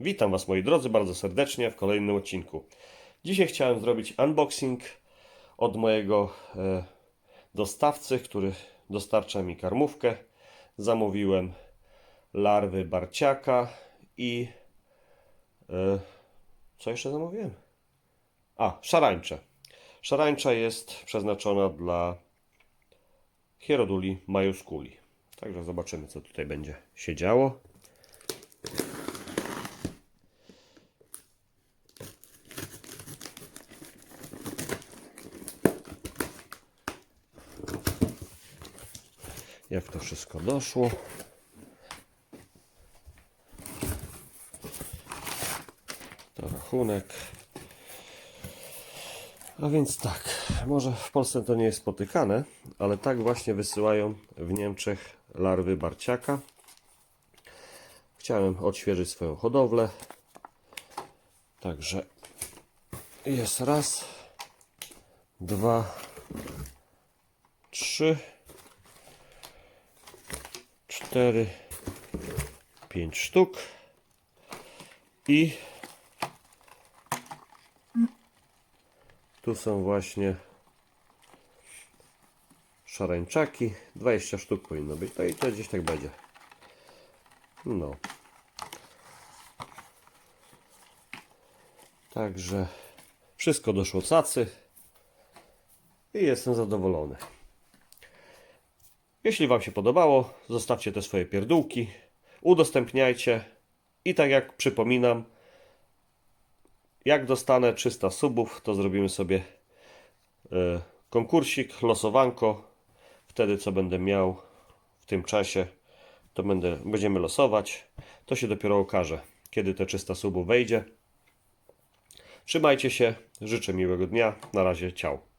Witam Was moi drodzy bardzo serdecznie w kolejnym odcinku. Dzisiaj chciałem zrobić unboxing od mojego e, dostawcy, który dostarcza mi karmówkę. Zamówiłem larwy barciaka i e, co jeszcze zamówiłem? A, szarańcze. Szarańcza jest przeznaczona dla Hieroduli majusculi. Także zobaczymy, co tutaj będzie się działo. Jak to wszystko doszło. To rachunek. A więc tak, może w Polsce to nie jest spotykane, ale tak właśnie wysyłają w Niemczech larwy barciaka. Chciałem odświeżyć swoją hodowlę. Także jest raz, dwa, trzy, cztery, pięć sztuk i Tu są właśnie szarańczaki. 20 sztuk powinno być. No i to gdzieś tak będzie. No. Także wszystko doszło cacy i jestem zadowolony. Jeśli Wam się podobało, zostawcie te swoje pierdółki, udostępniajcie i tak jak przypominam, jak dostanę 300 subów, to zrobimy sobie e, konkursik, losowanko. Wtedy co będę miał w tym czasie, to będę, będziemy losować. To się dopiero okaże, kiedy te 300 subów wejdzie. Trzymajcie się, życzę miłego dnia. Na razie, ciao.